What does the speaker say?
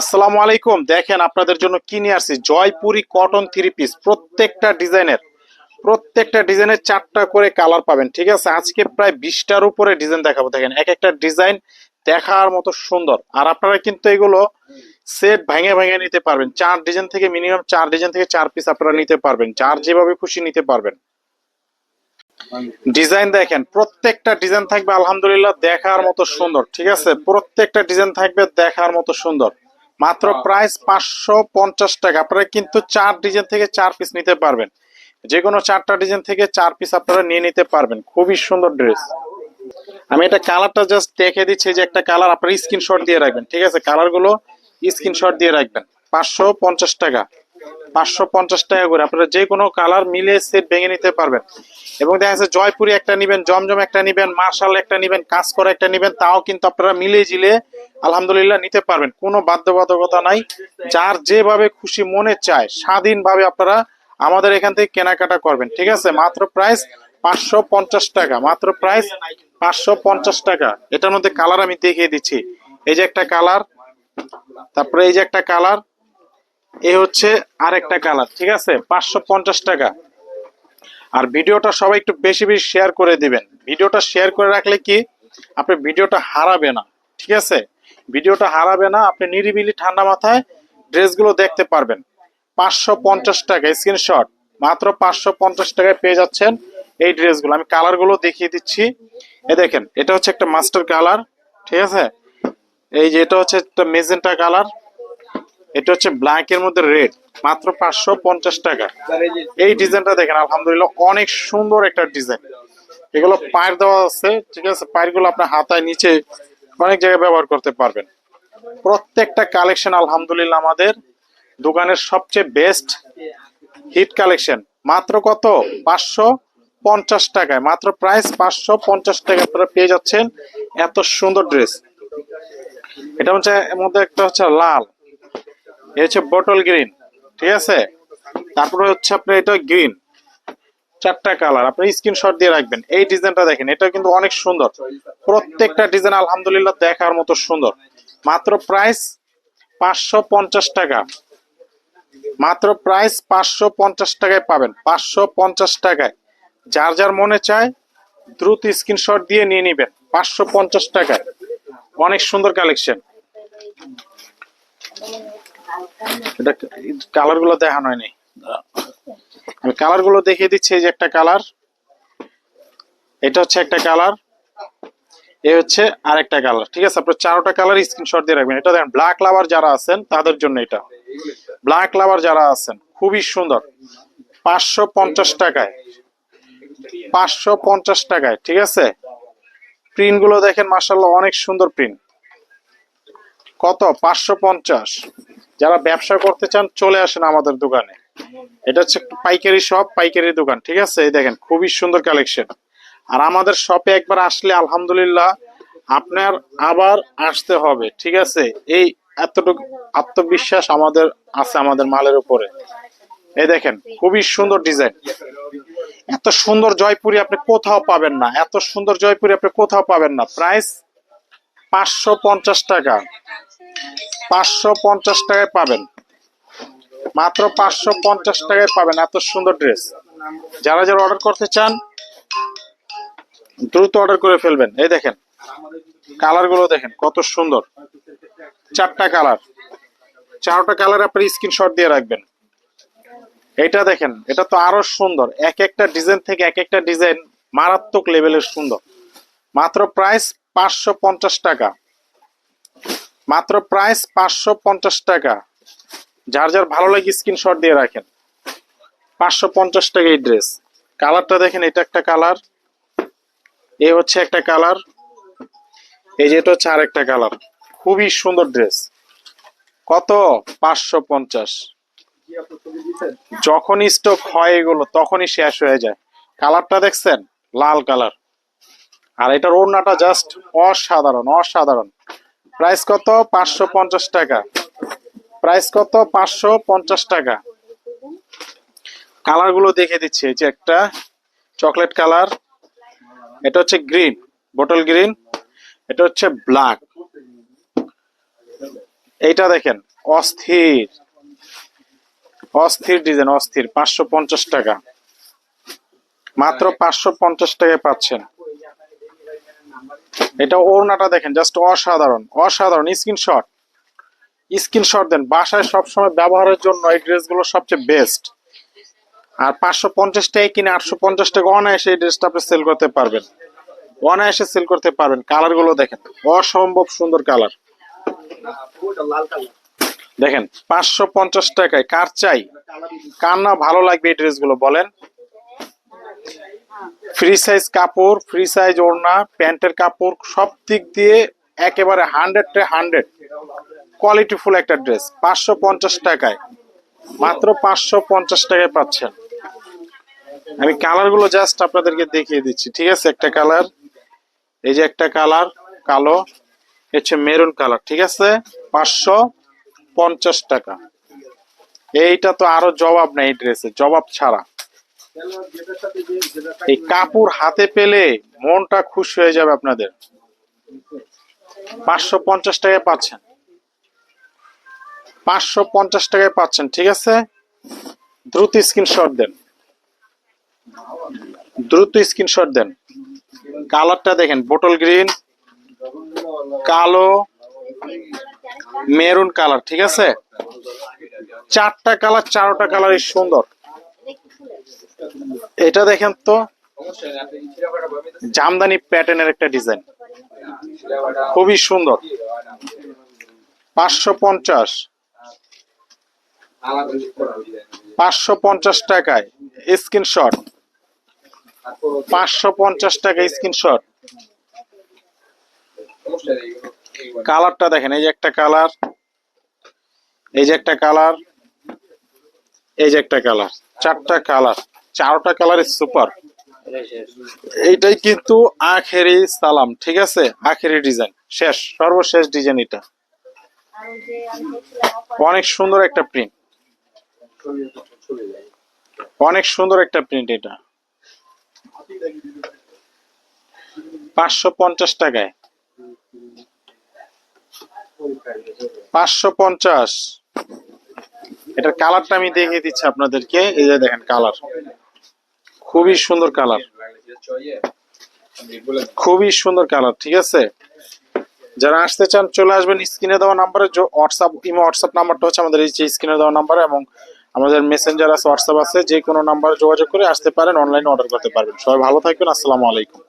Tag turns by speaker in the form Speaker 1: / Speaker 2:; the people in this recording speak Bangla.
Speaker 1: আসসালামু আলাইকুম। দেখেন আপনাদের জন্য কি নিয়ে আসছি? জয়পুরি কটন থ্রি পিস প্রত্যেকটা ডিজাইনের প্রত্যেকটা ডিজাইনের চারটা করে কালার পাবেন, ঠিক আছে? আজকে প্রায় বিশটার উপরে ডিজাইন দেখাবো। দেখেন, এক একটা ডিজাইন দেখার মতো সুন্দর। আর আপনারা কিন্তু এগুলো সেট ভেঙে ভেঙে নিতে পারবেন। চার ডিজাইন থেকে মিনিমাম চার ডিজাইন থেকে চার পিস আপনারা নিতে পারবেন। যার যেভাবে খুশি নিতে পারবেন। ডিজাইন দেখেন, প্রত্যেকটা ডিজাইন থাকবে আলহামদুলিল্লাহ দেখার মতো সুন্দর, ঠিক আছে? প্রত্যেকটা ডিজাইন থাকবে দেখার মতো সুন্দর। মাত্র প্রাইস পাঁচশো পঞ্চাশ টাকা। আপনারা কিন্তু চার ডিজাইন থেকে চার পিস নিতে পারবেন। যে কোনো চারটা ডিজাইন থেকে চার পিস আপনারা নিয়ে নিতে পারবেন। খুবই সুন্দর ড্রেস। আমি এটা কালারটা জাস্ট দেখে দিচ্ছি যে একটা কালার আপনারা স্ক্রিনশট দিয়ে রাখবেন ঠিক আছে? কালারগুলো স্ক্রিনশট দিয়ে রাখবেন। পাঁচশো পঞ্চাশ টাকা। পাঁচশো পঞ্চাশ টাকা করে আপনারা যে কোনো কালার মিলে সেট ভেঙে নিতে পারবেন। এবং দেখা যাচ্ছে জয়পুরি একটা নিবেন জমজম একটা নিবেন মার্শাল একটা নিবেন কাজ করা একটা নিবেন তাও কিন্তু আপনারা মিলে জিলে আলহামদুলিল্লাহ নিতে পারবেন। কোনো বাধ্যবাধকতা নাই। যার যেভাবে খুশি মনে চায়, স্বাধীনভাবে আপনারা আমাদের এখান থেকে কেনাকাটা করবেন। ঠিক আছে? মাত্র প্রাইস পাঁচশো পঞ্চাশ টাকা। মাত্র প্রাইস পাঁচশো পঞ্চাশ টাকা। এটার মধ্যে কালার আমি দেখিয়ে দিচ্ছি। এই যে একটা কালার তারপরে এই যে একটা কালার এই হচ্ছে আরেকটা কালার ঠিক আছে? পাঁচশো পঞ্চাশ টাকা। আর ভিডিওটা সবাই একটু বেশি বেশি শেয়ার করে দিবেন। ভিডিওটা শেয়ার করে রাখলে কি? আপনি ভিডিওটা হারাবে না। ঠিক আছে? ভিডিওটা হারাবে না, আপনি নিরিবিলি ঠান্ডা মাথায় ড্রেসগুলো দেখতে পারবেন। পাঁচশো পঞ্চাশ টাকা স্ক্রিনশট মাত্র পাঁচশো পঞ্চাশ টাকায় পেয়ে যাচ্ছেন এই ড্রেসগুলো। আমি কালারগুলো দেখিয়ে দিচ্ছি। এ দেখেন, এটা হচ্ছে একটা মাস্টার কালার, ঠিক আছে? এই যে এটা হচ্ছে একটা মেজেন্টা কালার, এটা হচ্ছে ব্ল্যাক এর মধ্যে রেড মাত্র পাঁচশো পঞ্চাশ টাকা। এই ডিজাইনটা দেখেন, আলহামদুলিল্লাহ অনেক সুন্দর একটা ডিজাইন। এগুলো পায়ের দেওয়া আছে, ঠিক আছে? পায়েরগুলো আপনার হাতায় নিচে অনেক জায়গায় ব্যবহার করতে পারবেন। প্রত্যেকটা কালেকশন আলহামদুলিল্লাহ আমাদের দোকানের সবচেয়ে বেস্ট হিট কালেকশন মাত্র কত? পাঁচশো পঞ্চাশ টাকায়। মাত্র প্রাইস পাঁচশো পঞ্চাশ টাকা আপনারা পেয়ে যাচ্ছেন এত সুন্দর ড্রেস এটা হচ্ছে এর মধ্যে একটা হচ্ছে লাল। এ হচ্ছে বটল গ্রিন ঠিক আছে? তারপরে হচ্ছে আপনার এটা গ্রিন চারটা কালার, আপনি স্ক্রিনশট দিয়ে রাখবেন। এই ডিজাইনটা দেখেন এটা কিন্তু অনেক সুন্দর। প্রত্যেকটা ডিজাইন আলহামদুলিল্লাহ দেখার মতো সুন্দর। মাত্র প্রাইস পাঁচশো পঞ্চাশ টাকা। মাত্র প্রাইস পাঁচশো পঞ্চাশ টাকায় পাবেন, পাঁচশো পঞ্চাশ টাকায়। যার যার মনে চায়, দ্রুত স্ক্রিনশট দিয়ে নিয়ে নিবেন, পাঁচশো পঞ্চাশ টাকায়। অনেক সুন্দর কালেকশন এটা কালারগুলো দেখানো হয়নি। আমি কালারগুলো দেখিয়ে দিচ্ছি, এই যে একটা কালার এটা হচ্ছে একটা কালার এ হচ্ছে আরেকটা কালার ঠিক আছে? আপনার চারোটা কালার স্ক্রিনশট দিয়ে রাখবেন। এটা দেখেন ব্ল্যাক লাভার যারা আছেন, তাদের জন্য এটা। ব্ল্যাক লাভার যারা আছেন, খুবই সুন্দর। পাঁচশো পঞ্চাশ টাকায়, পাঁচশো পঞ্চাশ টাকায়, ঠিক আছে? প্রিন্টগুলো দেখেন মার্শাল্লাহ অনেক সুন্দর প্রিন্ট কত? পাঁচশো পঞ্চাশ। যারা ব্যবসা করতে চান, চলে আসেন আমাদের দোকানে। এটা হচ্ছে পাইকারি শপ পাইকারি দোকান, ঠিক আছে? এই দেখেন, খুবই সুন্দর কালেকশন আর আমাদের শপে একবার আসলে, আলহামদুলিল্লাহ, আপনার আবার আসতে হবে, ঠিক আছে? এই এতটুকু আত্মবিশ্বাস আমাদের আছে আমাদের মালের উপরে। এই দেখেন, খুবই সুন্দর ডিজাইন এত সুন্দর জয়পুরি আপনি কোথাও পাবেন না, এত সুন্দর জয়পুরি আপনি কোথাও পাবেন না। প্রাইস পাঁচশো পঞ্চাশ টাকা। পাঁচশো পঞ্চাশ টাকায় পাবেন। মাত্র পাঁচশো পঞ্চাশ টাকায় পাবেন, এত সুন্দর ড্রেস যারা যারা অর্ডার করতে চান, দ্রুত অর্ডার করে ফেলবেন। এই দেখেন কালারগুলো দেখেন, কত সুন্দর। চারটা কালার। চারটা কালার আপনি স্ক্রিনশট দিয়ে রাখবেন। এটা দেখেন, এটা তো আরও সুন্দর। এক একটা ডিজাইন থেকে এক একটা ডিজাইন মারাত্মক লেভেলের সুন্দর। মাত্র প্রাইস পাঁচশো পঞ্চাশ টাকা। মাত্র প্রাইস পাঁচশো পঞ্চাশ টাকা। যার যার ভালো লাগে স্ক্রিনশট দিয়ে রাখেন। পাঁচশো পঞ্চাশ টাকা এই ড্রেস কালারটা দেখেন, এটা একটা কালার এ হচ্ছে একটা কালার এই যে এটা হচ্ছে আরেকটা কালার খুবই সুন্দর ড্রেস কত? পাঁচশো পঞ্চাশ। যখন স্টক হয় এগুলো, তখনই শেষ হয়ে যায়। কালারটা দেখছেন? লাল কালার আর এটার ওড়নাটা জাস্ট অসাধারণ অসাধারণ। প্রাইস কত? পাঁচশো পঞ্চাশ টাকা। প্রাইস কত? পাঁচশো পঞ্চাশ টাকা। কালারগুলো দেখে দিচ্ছি। এই যে একটা চকলেট কালার। এটা হচ্ছে গ্রিন, বটল গ্রিন। এটা হচ্ছে ব্ল্যাক। এইটা দেখেন, অস্থির। অস্থির ডিজাইন, অস্থির। পাঁচশো পঞ্চাশ টাকা। মাত্র পাঁচশো পঞ্চাশ টাকায় পাচ্ছেন। এটা ওড়নাটা দেখেন, জাস্ট অসাধারণ। অসাধারণ, স্ক্রিনশট। স্ক্রিনশট দেন। বাসায় সবসময় ব্যবহারের জন্য এই ড্রেসগুলো সবচেয়ে বেস্ট আর পাঁচশো পঞ্চাশ টাকা কিনে আটশো পঞ্চাশ টাকা অনায়াসে এই ড্রেসটা আপনি সেল করতে পারবেন। অনায়াসে সেল করতে পারবেন। কালারগুলো দেখেন, অসম্ভব সুন্দর কালার দেখেন, পাঁচশো পঞ্চাশ টাকায় কার চাই? কার না ভালো লাগবে এই ড্রেসগুলো বলেন? ফ্রি সাইজ কাপড় ফ্রি সাইজ ওড়না, প্যান্টের কাপড়, সব দিক দিয়ে একেবারে হান্ড্রেড টে হান্ড্রেড কোয়ালিটিফুল একটা ড্রেস, পাঁচশো পঞ্চাশ টাকায়। মাত্র পাঁচশো পঞ্চাশ টাকায় পাচ্ছেন। আমি কালারগুলো জাস্ট আপনাদেরকে দেখিয়ে দিচ্ছি, ঠিক আছে? একটা কালার, এই যে একটা কালার, কালো হচ্ছে মেরুন কালার, ঠিক আছে? পাঁচশো পঞ্চাশ টাকা। এইটা তো আরও জবাব নেই ড্রেসে, জবাব ছাড়া। এই কাপড় হাতে পেলে মনটা খুশি হয়ে যাবে আপনাদের। পাঁচশো পঞ্চাশ টাকায় পাচ্ছেন। পাঁচশো পঞ্চাশ টাকায় পাচ্ছেন, ঠিক আছে? দ্রুত স্ক্রিনশট দেন। দ্রুত স্ক্রিনশট দেন। কালারটা দেখেন, বোটল গ্রিন, কালো, মেরুন কালার, ঠিক আছে? চারটা কালার, চারোটা কালারই সুন্দর। এটা দেখেন তো, জামদানি প্যাটার্নের একটা ডিজাইন। খুবই সুন্দর। পাঁচশো পঞ্চাশ। পাঁচশো পঞ্চাশ টাকায় স্ক্রিনশট। পাঁচশো পঞ্চাশ টাকা স্ক্রিনশট। কালারটা দেখেন, এই যে একটা কালার, এই যে একটা কালার, এই যে একটা কালার, চারটা কালার চারটা কালার সুপার। এইটাই কিন্তু আখেরি সালাম, ঠিক আছে? আখেরি ডিজাইন, শেষ, সর্বশেষ ডিজাইন এটা। অনেক সুন্দর একটা প্রিন্ট অনেক সুন্দর একটা প্রিন্ট এটা। পাঁচশো পঞ্চাশ টাকায়। পাঁচশো পঞ্চাশ। এটার কালারটা আমি দেখিয়ে দিচ্ছি আপনাদেরকে। এই যে দেখেন কালার খুবই সুন্দর কালার খুবই সুন্দর কালার ঠিক আছে? যারা আসতে চান, চলে আসবেন। স্ক্রিনে দেওয়া নাম্বারে হোয়াটসঅ্যাপ ইমো হোয়াটসঅ্যাপ নাম্বারটা হচ্ছে আমাদের এই যে স্ক্রিনে দেওয়া নাম্বার এবং আমাদের মেসেঞ্জার আছে হোয়াটসঅ্যাপ আছে যে কোনো নাম্বারে যোগাযোগ করে আসতে পারেন অনলাইনে অর্ডার করতে পারবেন। সবাই ভালো থাকবেন, আসসালামু আলাইকুম।